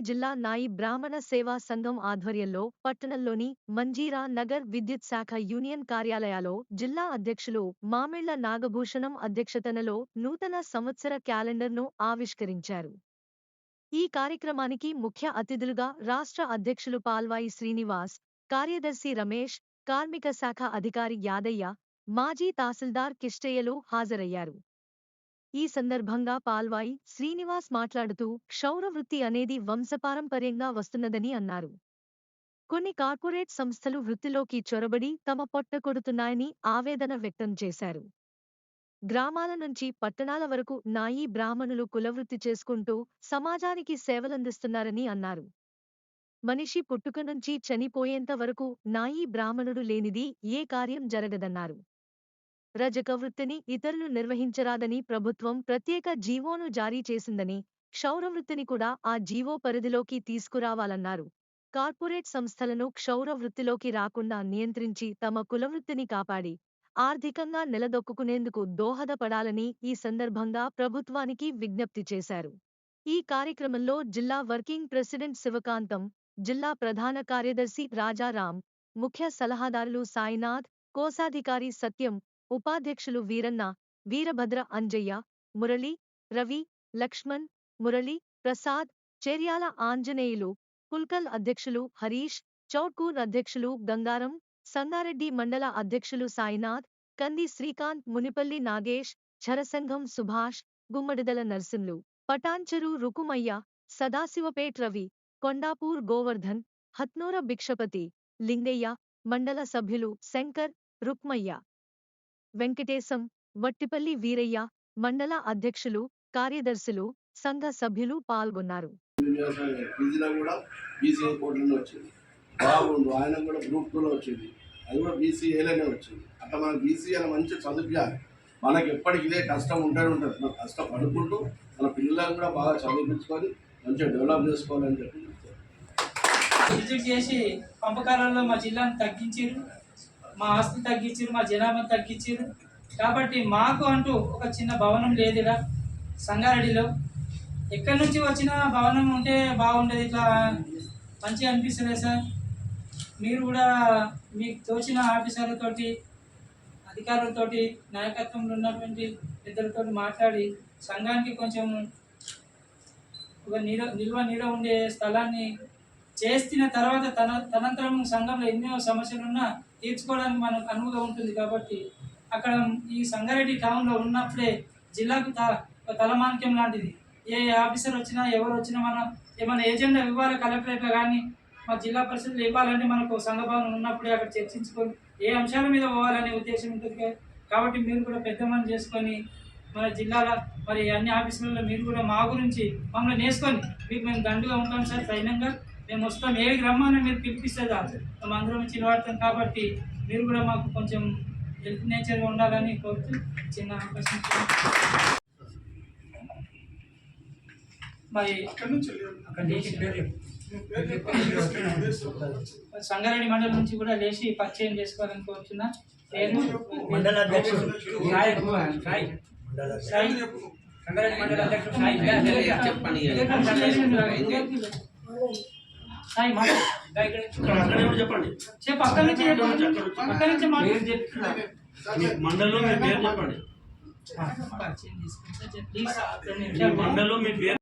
జిల్లా నాయి బ్రాహ్మణ సేవా సంఘం ఆధ్వర్యంలో పట్టణంలోని మంజీరా నగర్ విద్యుత్ శాఖ యూనియన్ కార్యాలయాలో జిల్లా అధ్యక్షులు మామిళ్ళ నాగభూషణం అధ్యక్షతనలో నూతన సంవత్సర క్యాలెండర్ను ఆవిష్కరించారు. ఈ కార్యక్రమానికి ముఖ్య అతిథులుగా రాష్ట్ర అధ్యక్షులు పాల్వాయి శ్రీనివాస్ కార్యదర్శి రమేష్ కార్మిక శాఖ అధికారి యాదయ్య మాజీ తహసీల్దార్ కిష్టయ్యలు హాజరయ్యారు. ఈ సందర్భంగా పాల్వాయి శ్రీనివాస్ మాట్లాడుతూ క్షౌరవృత్తి అనేది వంశపారంపర్యంగా వస్తున్నదని అన్నారు. కొన్ని కార్పొరేట్ సంస్థలు వృత్తిలోకి చొరబడి తమ పొట్ట కొడుతున్నాయని ఆవేదన వ్యక్తం చేశారు. గ్రామాల నుంచి పట్టణాల వరకు నాయీ బ్రాహ్మణులు కులవృత్తి చేసుకుంటూ సమాజానికి సేవలందిస్తున్నారని అన్నారు. మనిషి పుట్టుక నుంచి చనిపోయేంత వరకు నాయీ బ్రాహ్మణుడు లేనిది ఏ కార్యం జరగదన్నారు. రజక వృత్తిని ఇతరులు నిర్వహించరాదని ప్రభుత్వం ప్రత్యేక జీవోను జారీ చేసిందని క్షౌరవృత్తిని కూడా ఆ జీవో పరిధిలోకి తీసుకురావాలన్నారు. కార్పొరేట్ సంస్థలను క్షౌర వృత్తిలోకి రాకుండా నియంత్రించి తమ కులవృత్తిని కాపాడి ఆర్థికంగా నిలదొక్కుకునేందుకు దోహదపడాలని ఈ సందర్భంగా ప్రభుత్వానికి విజ్ఞప్తి చేశారు. ఈ కార్యక్రమంలో జిల్లా వర్కింగ్ ప్రెసిడెంట్ శివకాంతం జిల్లా ప్రధాన కార్యదర్శి రాజారాం ముఖ్య సలహాదారులు సాయినాథ్ కోశాధికారి సత్యం ఉపాధ్యక్షులు వీరన్న వీరభద్ర అంజయ్య మురళి రవి లక్ష్మణ్ మురళి ప్రసాద్ చేర్యాల ఆంజనేయులు పుల్కల్ అధ్యక్షులు హరీష్ చౌట్కూర్ అధ్యక్షులు గంగారం సంగారెడ్డి మండల అధ్యక్షులు సాయినాథ్ కంది శ్రీకాంత్ మునిపల్లి నాగేష్ ఝరసంఘం సుభాష్ గుమ్మడిదల నర్సింలు పటాంచరు రుకుమయ్య సదాశివపేట్ రవి కొండాపూర్ గోవర్ధన్ హత్నూర భిక్షపతి లింగయ్య మండల సభ్యులు శంకర్ రుక్మయ్య. వెంకటేశం వట్టిపల్లి వీరయ్య మండల అధ్యక్షులు కార్యదర్శులు సంఘ సభ్యులు పాల్గొన్నారు. పీజీలో కూడా బీసీఏ కోర్టులోనే వచ్చింది. బాగుండు. ఆయన కూడా గ్రూప్ టూలో వచ్చింది. అది కూడా బీసీఏలోనే వచ్చింది. అట్లా మన బీసీఏలో మంచి చదివియాలి మనకి ఎప్పటికి ఇదే కష్టం ఉంటూనే ఉంటుంది. మనం కష్టపడుకుంటూ మన పిల్లలను కూడా బాగా చదివించుకొని మంచిగా డెవలప్ చేసుకోవాలని చెప్పి. విజిట్ చేసి పంపకాలలో మా జిల్లాను తగ్గించారు మా ఆస్తి తగ్గించారు మా జనాభా తగ్గించారు. కాబట్టి మాకు అంటూ ఒక చిన్న భవనం లేదురా సంగారెడ్డిలో. ఎక్కడి నుంచి వచ్చిన భవనం ఉంటే బాగుండేది ఇట్లా మంచిగా అనిపిస్తుంది సార్. మీరు కూడా మీకు తోచిన ఆఫీసర్లతోటి అధికారులతోటి నాయకత్వంలో ఉన్నటువంటి ఇద్దరితో మాట్లాడి సంఘానికి కొంచెం ఒక నిల నిల్వ నీడ ఉండే స్థలాన్ని చేస్తున్న తర్వాత తన తనంతరం సంఘంలో ఎన్నో సమస్యలు ఉన్నా తీర్చుకోవడానికి మనకు అనువుగా ఉంటుంది కాబట్టి అక్కడ ఈ సంగారెడ్డి టౌన్లో ఉన్నప్పుడే జిల్లాకు త తలమానిక్యం లాంటిది. ఏ ఆఫీసర్ వచ్చినా ఎవరు వచ్చినా మన ఏమైనా ఏజెండా ఇవ్వాలి కలెక్టరేట్లో కానీ మా జిల్లా పరిషత్లో ఇవ్వాలంటే మనకు సంఘ భవనం ఉన్నప్పుడే అక్కడ చర్చించుకొని ఏ అంశాల మీద పోవాలనే ఉద్దేశం ఉంటుంది కాబట్టి మీరు కూడా పెద్ద మంది చేసుకొని మన జిల్లాలో మరి అన్ని ఆఫీసులలో మీరు కూడా మా గురించి మమ్మల్ని నేసుకొని మీకు మేము దండుగా ఉంటాం సార్ సైన్యంగా. మేము వస్తాం. ఏ రమ్మని మీరు పిలిపిస్తే చాలు మేము అందరం చిలవాడతాం కాబట్టి మీరు కూడా మాకు కొంచెం హెల్ప్ నేచర్గా ఉండాలని కోరుతూ చిన్న అవకాశం. మరి సంగారెడ్డి మండలం నుంచి కూడా లేచి పరిచయం చేసుకోవాలని కోరుతున్నా. పేరు మండల. సంగారెడ్డి అధ్యక్షుడు సాయి చెప్పండి సాయి మాట చెప్పండి చెప్పు అక్కడి నుంచి చెప్పండి అక్కడి నుంచి మాట మీ మండలంలో మీ పేరు చెప్పండి పరిచయం చేసుకుంటా ప్లీజ్ రెండు మీ నిమిషాలు మండలంలో మీ పేరు